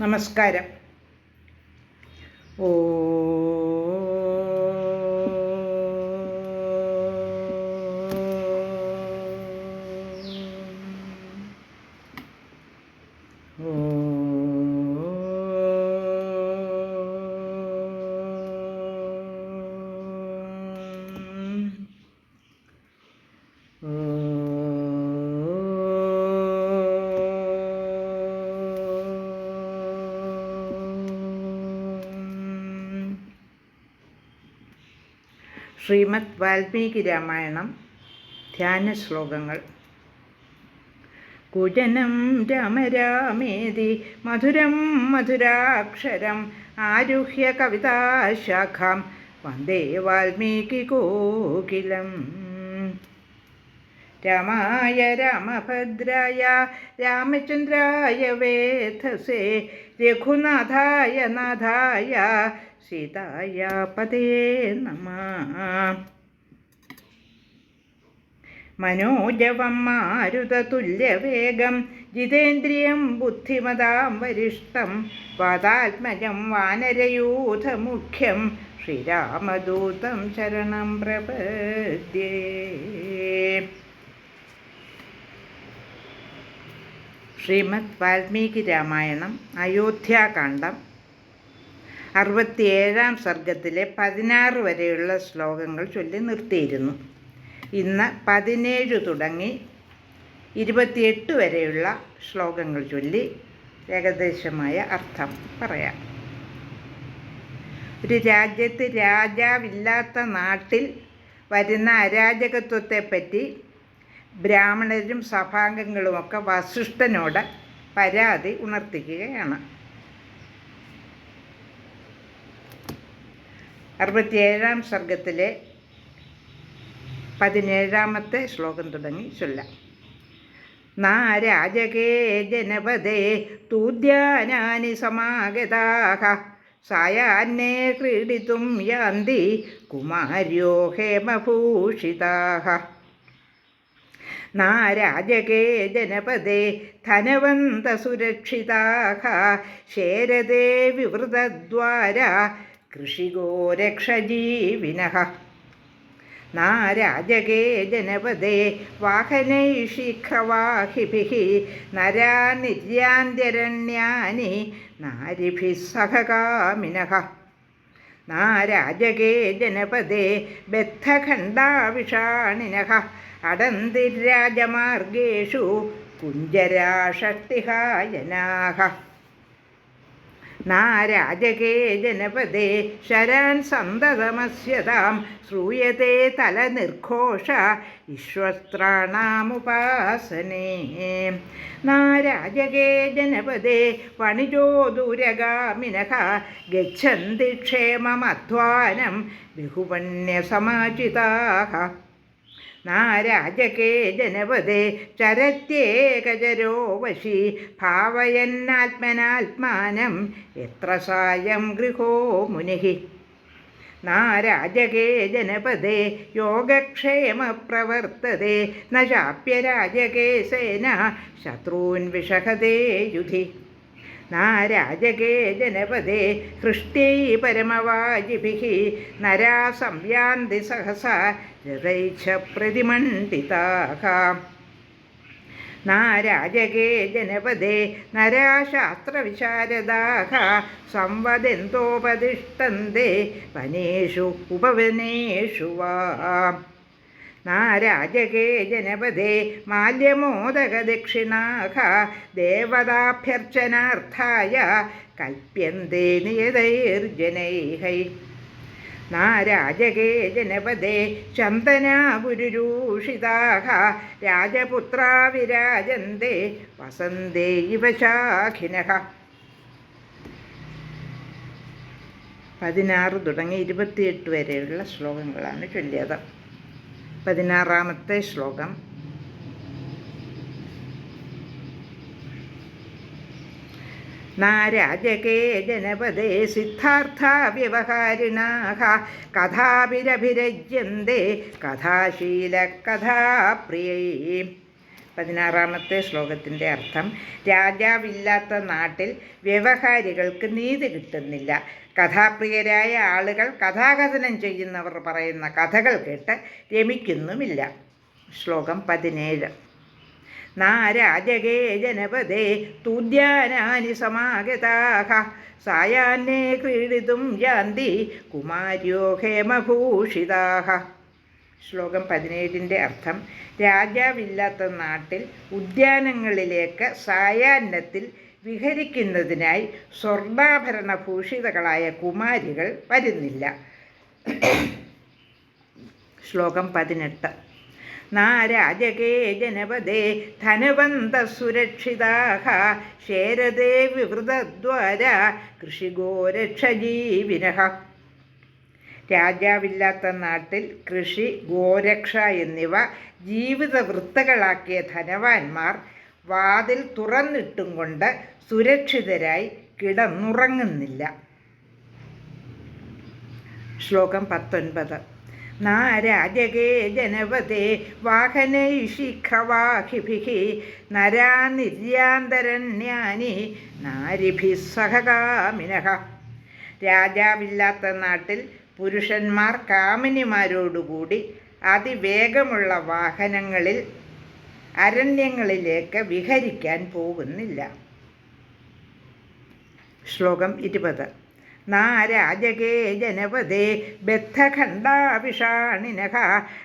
നമസ്കാരം ഓ ശ്രീമദ് വാൽമീകി രാമായണം ധ്യാന ശ്ലോകങ്ങൾ. കുജനം രാമരാമേതി മധുരം മധുരാക്ഷരം ആരുഹ്യ കവിതാശാഖാം വന്ദേ വാൽമീകി കോകിലം. രാമായ രാമഭദ്രായ രാമചന്ദ്രായ വേധസേ രഘുനാഥായ നാഥായ സീതായ പതേ നമ. മനോജവം മാരുതതുല്യവേഗം ജിതേന്ദ്രിയം ബുദ്ധിമതാം വരിഷ്ടം വാതാത്മജം വാനരയൂഥമുഖ്യം ശ്രീരാമദൂതം ശരണം പ്രപദ്യേ. ശ്രീമദ് വാൽമീകി രാമായണം അയോധ്യാകാന്ഡം അറുപത്തിയേഴാം സർഗത്തിലെ പതിനാറ് വരെയുള്ള ശ്ലോകങ്ങൾ ചൊല്ലി നിർത്തിയിരുന്നു. ഇന്ന് പതിനേഴ് തുടങ്ങി ഇരുപത്തിയെട്ട് വരെയുള്ള ശ്ലോകങ്ങൾ ചൊല്ലി ഏകദേശമായ അർത്ഥം പറയാം. ഒരു രാജ്യത്ത് രാജാവില്ലാത്ത നാട്ടിൽ വരുന്ന അരാജകത്വത്തെപ്പറ്റി ബ്രാഹ്മണരും സഭാംഗങ്ങളുമൊക്കെ വസിഷ്ഠനോട് പരാതി ഉണർത്തിക്കുകയാണ് അറുപത്തിയേഴാം സർഗത്തിലെ പതിനേഴാമത്തെ ശ്ലോകം തുടങ്ങി ചൊല്ലാം. നാരാജകേ ജനപദേ തൂദ്യാനാനി സമാഗതാഹ സായാന്നേ ക്രീഡിതും യാന്തി കുമാര്യോ ഹേമഭൂഷിതാഹ. നാരാജകേ ജനപദേ ധനവന്തസുരക്ഷിതാഹ ശേരദേ വിവൃതദ്വാര രക്ഷജീവിനഃ നാരാജകേ ജനപദേ വാഹനൈശീഘ്രവാഹിഭിः നരാ നിര്യാന്ത്യരണ്യാനി നാരിഭിः സഹകാമിനഃ നാരാജകേ ജനപദേ ബദ്ധഖണ്ഡാവിഷാണിനഃ അടന്തിരാജമാർഗേഷു കുഞ്ചരാഷഷ്ടിഹായനാഹ. നാരാജകേ ജനപദേ ശരാൻ സന്തതമസ്യതാം ശ്രൂയത്തെ തല നിർഘോഷ വിശ്വസ്ത്രാണാമുപാസനേ നാരാജകേ ജനപദേ വണിജോ ദൂരഗാമിനഃ ഗച്ഛന്തി ക്ഷേമമധ്വാനം ബഹുപണ്യസമാചിതാः നാരാജകേ ജനപദേ ചരത്യേകചരോ വശി ഭാവയന്നാത്മനാത്മാനം എത്ര സായം ഗൃഹോ മുനിഹി. നാരാജകേ ജനപദേ യോഗക്ഷേമ പ്രവർത്തതേ ന ചാപ്യരാജകേ സേന ശത്രൂൻ വിഷഹതേ യുധി. നാരാജകേ ജനപദേ ഹൃഷ്ടൈ പരമവാജിഭിः നരാ സംയാന്തി സഹസ രഥൈച്ഛ പ്രതിമണ്ഡിതാः നാരാജകേ ജനപദേ നരാശാസ്ത്രവിശാരദാः സംവദന്തോപതിഷ്ടന്തെ വനേഷു ഉപവനേഷു വാ. നാരാജകേ ജനപദേ മാല്യമോദകദക്ഷിണാഃ ദേവതാഭ്യർച്ചനാർത്ഥായ കൽപ്യന്തേ നിയതൈർജനൈഹൈ. നാരാജകേ ജനപദേ ചന്ദനാപുരുരൂഷിതാഹ രാജപുത്രാ വിരാജന്തെ വസന്തേ ഇവ ശാഖിനഃ പതിനാറ് തുടങ്ങി ഇരുപത്തിയെട്ട് വരെയുള്ള ശ്ലോകങ്ങളാണ് ചൊല്ലിയത്. പതിനാറാമത്തെ ശ്ലോകം. നാരാജകേ ജനപദേ കഥാഭിരഭിരജ്യന്തേ കഥാശീല കഥാശീലകഥാപ്രിയൈ. പതിനാറാമത്തെ ശ്ലോകത്തിന്റെ അർത്ഥം രാജാവില്ലാത്ത നാട്ടിൽ വ്യവഹാരികൾക്ക് നീതി കിട്ടുന്നില്ല. കഥാപ്രിയരായ ആളുകൾ കഥാകഥനം ചെയ്യുന്നവർ പറയുന്ന കഥകൾ കേട്ട് രമിക്കുന്നുമില്ല. ശ്ലോകം പതിനേഴ്. നാരാജകേ ജനപദേ തുദ്യാനാനി സമാഗതാഹ സായാഹ്നേ ക്രീഡിതും യാന്തി കുമാര്യോ ഹേമഭൂഷിതാഹ. ശ്ലോകം പതിനേഴിന്റെ അർത്ഥം രാജാവില്ലാത്ത നാട്ടിൽ ഉദ്യാനങ്ങളിലേക്ക് സായാഹ്നത്തിൽ വിഹരിക്കുന്നതിനായി സ്വർണാഭരണ ഭൂഷിതകളായ കുമാരികൾ വരുന്നില്ല. ശ്ലോകം പതിനെട്ട്. നാരാജകേ ജനപദേ ധനവന്ത സുരക്ഷിതാഹ ശേരദേ വിവൃതദ്വാര കൃഷിഗോരക്ഷജീവിനഃ രാജാവില്ലാത്ത നാട്ടിൽ കൃഷി ഗോരക്ഷ എന്നിവ ജീവിത വൃത്തകളാക്കിയ ധനവാന്മാർ വാതിൽ തുറന്നിട്ടും കൊണ്ട് സുരക്ഷിതരായി കിടന്നുറങ്ങുന്നില്ല. ശ്ലോകം പത്തൊൻപത്. നാരാജകേ ജനപദേ വാഹനൈഷിഖവാഹിഭിः നരാനിര്യാന്തരണ്യാനി നാരിഭി സഹകാമിനഹ രാജാവില്ലാത്ത നാട്ടിൽ പുരുഷന്മാർ കാമിനിമാരോടുകൂടി അതിവേഗമുള്ള വാഹനങ്ങളിൽ അരണ്യങ്ങളിലേക്ക് വിഹരിക്കാൻ പോകുന്നില്ല. ശ്ലോകം ഇരുപത്. നാരാജകേ ജനപദേ ബദ്ധഖണ്ഡാവിഷാണിനഃ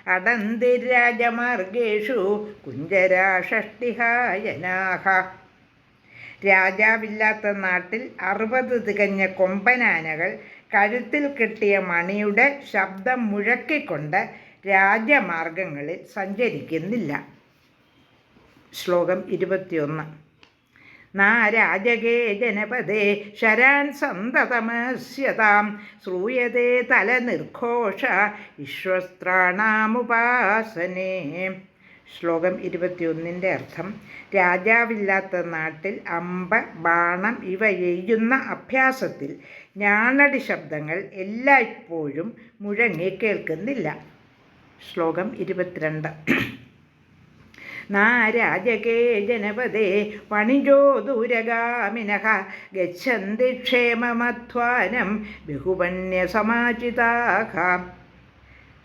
അടന്തിരാജമാർഗേഷു കുഞ്ചരാഷഷ്ടിഹായനാഹ. രാജാവില്ലാത്ത നാട്ടിൽ അറുപത് തികഞ്ഞ കൊമ്പനാനകൾ കഴുത്തിൽ കെട്ടിയ മണിയുടെ ശബ്ദം മുഴക്കിക്കൊണ്ട് രാജമാർഗങ്ങളിൽ സഞ്ചരിക്കുന്നില്ല. ശ്ലോകം ഇരുപത്തിയൊന്ന്. നാരാജകേ ജനപദേ ശരാൻ സന്തതമസ്യതാം ശ്രൂയതേ തല നിർഘോഷ വിശ്വസ്ത്രാണാമുപാസനേ. ശ്ലോകം ഇരുപത്തിയൊന്നിന്റെ അർത്ഥം രാജാവില്ലാത്ത നാട്ടിൽ അമ്പ ബാണം ഇവ എയ്യുന്ന അഭ്യാസത്തിൽ ഞാണടി ശബ്ദങ്ങൾ എല്ലായ്പ്പോഴും മുഴങ്ങി കേൾക്കുന്നില്ല. ശ്ലോകം ഇരുപത്തിരണ്ട്. നാരാജകേ ജനപദേ പണിജോ ദൂരഗാമിനഹ ഗച്ഛന്തി ക്ഷേമമധ്വാനം ബഹുപണ്യസമാചിതാഹ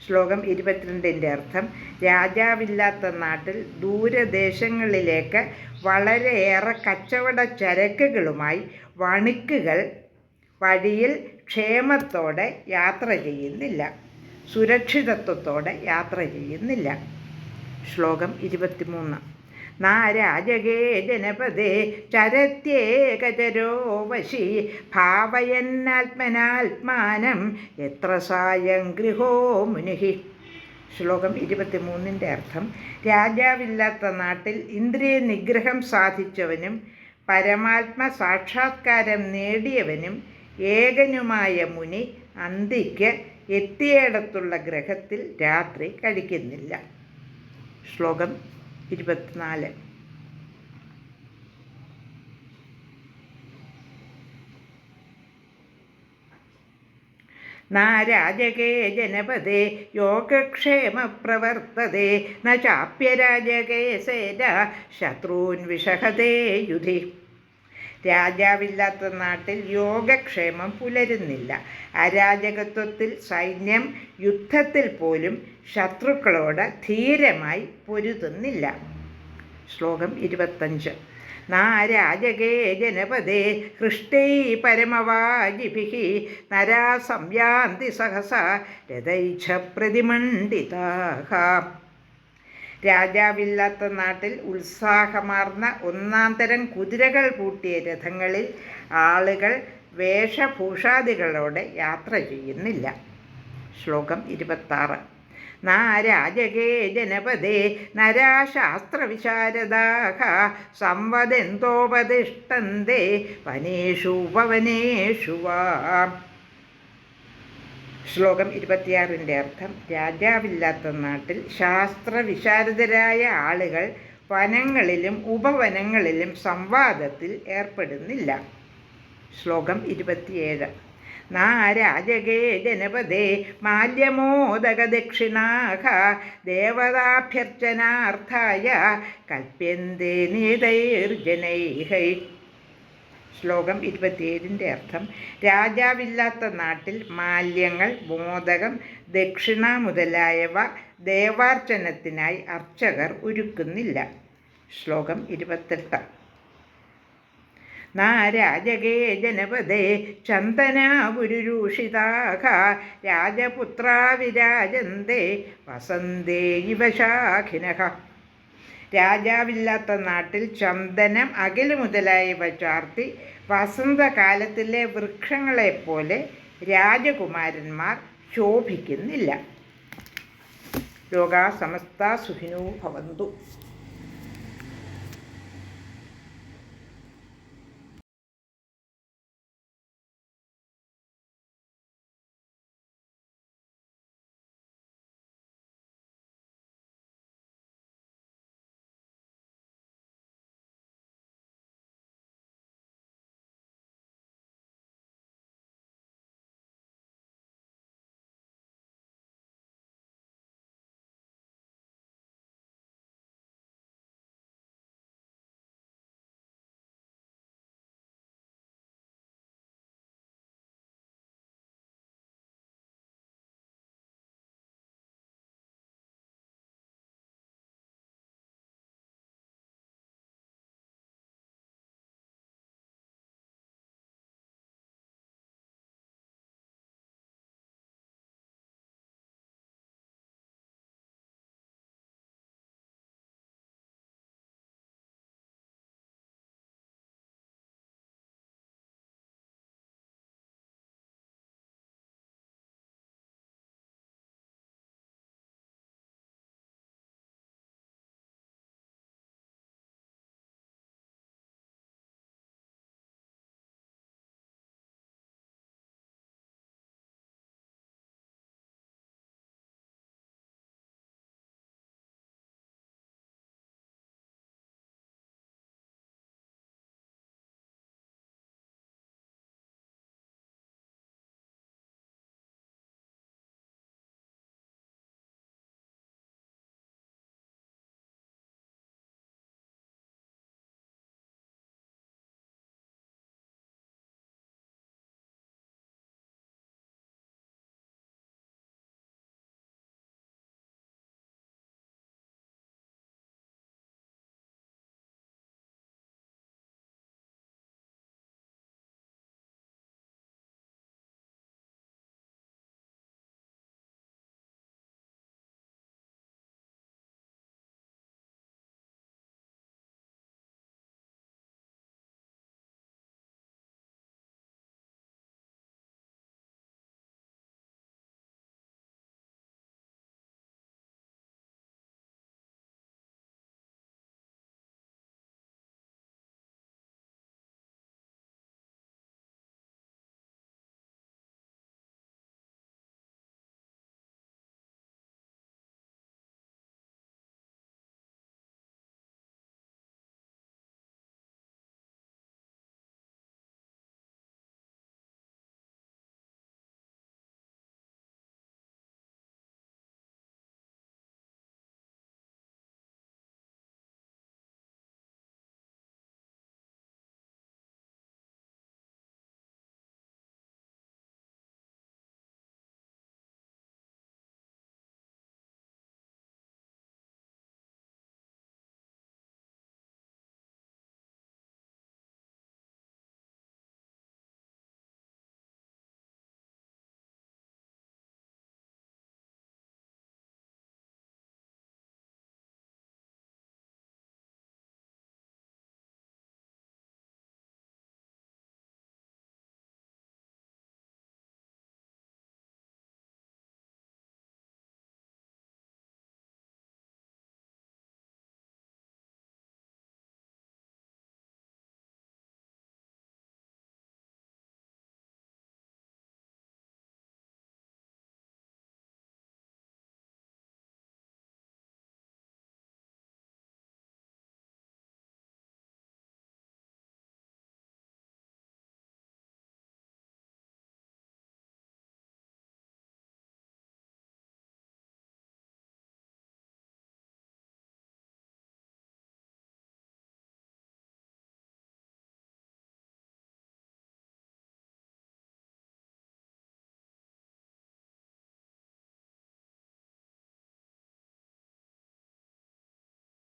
ശ്ലോകം ഇരുപത്തിരണ്ടിന്റെ അർത്ഥം രാജാവില്ലാത്ത നാട്ടിൽ ദൂരദേശങ്ങളിലേക്ക് വളരെയേറെ കച്ചവട ചരക്കുകളുമായി വണിക്കുകൾ വഴിയിൽ ക്ഷേമത്തോടെ യാത്ര ചെയ്യുന്നില്ല. സുരക്ഷിതത്വത്തോടെ യാത്ര ചെയ്യുന്നില്ല. ശ്ലോകം ഇരുപത്തിമൂന്ന്. നാരാജകേ ജനപദേ ചരത്യേകചരോ വശി ഭാവയന്നാത്മനാത്മാനം എത്ര സായം ഗൃഹോ മുനിഹി. ശ്ലോകം ഇരുപത്തിമൂന്നിന്റെ അർത്ഥം രാജാവില്ലാത്ത നാട്ടിൽ ഇന്ദ്രിയ നിഗ്രഹം സാധിച്ചവനും പരമാത്മ സാക്ഷാത്കാരം നേടിയവനും ഏകനുമായ മുനി അന്തിക്ക് എത്തിയിടത്തുള്ള ഗ്രഹത്തിൽ രാത്രി കഴിക്കുന്നില്ല. ശ്ലോകം ഇരുപത്തിനാല്. നാരാജകേ ജനപദേ യോഗക്ഷേമ പ്രവർത്തതേ ന ചാപ്യരാജകേ സേന ശത്രുൻ വിഷഹതേ യുധി. രാജാവില്ലാത്ത നാട്ടിൽ യോഗക്ഷേമം പുലരുന്നില്ല. അരാജകത്വത്തിൽ സൈന്യം യുദ്ധത്തിൽ പോലും ശത്രുക്കളോട് ധീരമായി പൊരുതുന്നില്ല. ശ്ലോകം ഇരുപത്തഞ്ച്. നാരാജകേ ജനപദേ ഹൃഷ്ടൈ പരമവാജിഭി നരാ സംയാന്തി സഹസ രഥൈ പ്രതിമണ്ഡിതാഹ. രാജാവില്ലാത്ത നാട്ടിൽ ഉത്സാഹമാർന്ന ഒന്നാം തരം കുതിരകൾ പൂട്ടിയ രഥങ്ങളിൽ ആളുകൾ വേഷഭൂഷാദികളോടെ യാത്ര ചെയ്യുന്നില്ല. ശ്ലോകം ഇരുപത്താറ്. നാരാജകേ ജനപദേ നരാശാസ്ത്രവിശാരദാഹ സംവദന്തോപതിഷ്ടന്തേ വനേഷു ഉപവനേഷു വാ. ശ്ലോകം ഇരുപത്തിയാറിന്റെ അർത്ഥം രാജാവില്ലാത്ത നാട്ടിൽ ശാസ്ത്രവിശാരദരായ ആളുകൾ വനങ്ങളിലും ഉപവനങ്ങളിലും സംവാദത്തിൽ ഏർപ്പെടുന്നില്ല. ശ്ലോകം ഇരുപത്തിയേഴ്. നാരാജകേ ജനപദേ മാല്യമോദക ദക്ഷിണാഹ ദേവതാഭ്യർച്ചനാർത്ഥായ കൽപ്യന്തേ നീതൈർജനൈഹൈ ശ്ലോകം ഇരുപത്തിയേഴിന്റെ അർത്ഥം രാജാവില്ലാത്ത നാട്ടിൽ മാല്യങ്ങൾ മോദകം ദക്ഷിണ മുതലായവ ദേവാർച്ചനത്തിനായി അർച്ചകർ ഒരുക്കുന്നില്ല. ശ്ലോകം ഇരുപത്തെട്ട്. നാരാജകേ ജനപദേ ചന്ദനാഗുരുരൂഷിതാഹ രാജപുത്രാ വിരാജന്തേ വസന്തേ ഇവ ശാഖിനഃ രാജാവില്ലാത്ത നാട്ടിൽ ചന്ദനം അകിൽ മുതലായവ ചാർത്തി വസന്തകാലത്തിലെ വൃക്ഷങ്ങളെപ്പോലെ രാജകുമാരന്മാർ ശോഭിക്കുന്നില്ല. ലോകാ സമസ്ത സുഖിനോ ഭവന്തു.